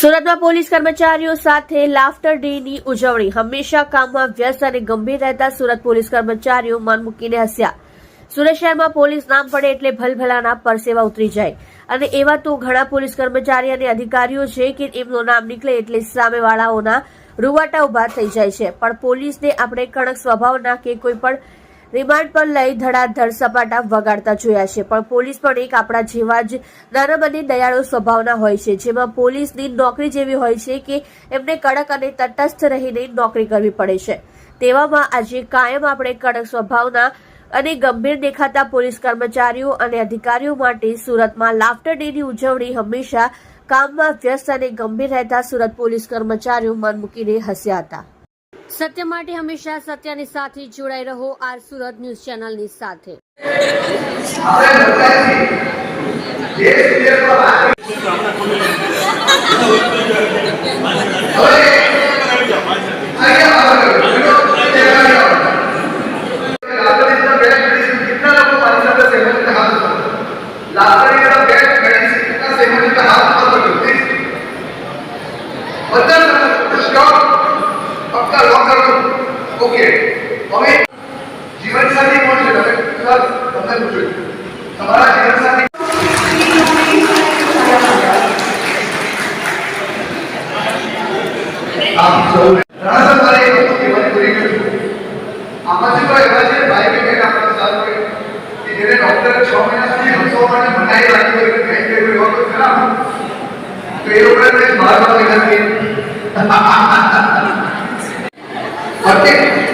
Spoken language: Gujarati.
સુરતમાં પોલીસ કર્મચારીઓ સાથે લાફ્ટર ડેની ઉજવણી. હંમેશા કામમાં વ્યસ્ત અને ગંભીર રહેતા સુરત પોલીસ કર્મચારીઓ મન મૂકીને હસ્યા. સુરત શહેરમાં પોલીસ નામ પડે એટલે ભલભલાના પરસેવા ઉતરી જાય. અને એવા તો ઘણા પોલીસ કર્મચારી અને અધિકારીઓ છે કે એમનું નામ નીકળે એટલે સામેવાળાઓના રૂવાટા ઊભા થઈ જાય છે. પણ પોલીસને આપણે કડક સ્વભાવના કે કોઈ પણ રિમાન્ડ પર લઈ ધડાધડ સપાટા વગાડતા જોયા છે. પણ પોલીસ પણ એક આપણા જેવા જ નરમ અને દયાળુ સ્વભાવના હોય છે, જેમાં પોલીસની નોકરી જેવી હોય છે કે એમને કડક અને તટસ્થ રહીને નોકરી કરવી પડે છે. તેવામાં આજે કાયમ આપણે કડક સ્વભાવના અને ગંભીર દેખાતા પોલીસ કર્મચારીઓ અને અધિકારીઓ માટે સુરતમાં લાફ્ટર ડેની ઉજવણી હંમેશા કામમાં વ્યસ્ત અને ગંભીર રહેતા સુરત પોલીસ કર્મચારીઓ મન મૂકીને હસ્યા હતા. सत्य मे हमेशा सत्य ने रहो R Surat news channel okay. હવે જીવન સાથી કોણ છે? તમે સર તમને પૂછું તમારા જીવન સાથી આપ સૌ ઘણા એવા છે, ભાઈ કે બહેન આપણા સાથ હોય કે જેને ડોક્ટરે છ મહિના સુધી નથી ઓકે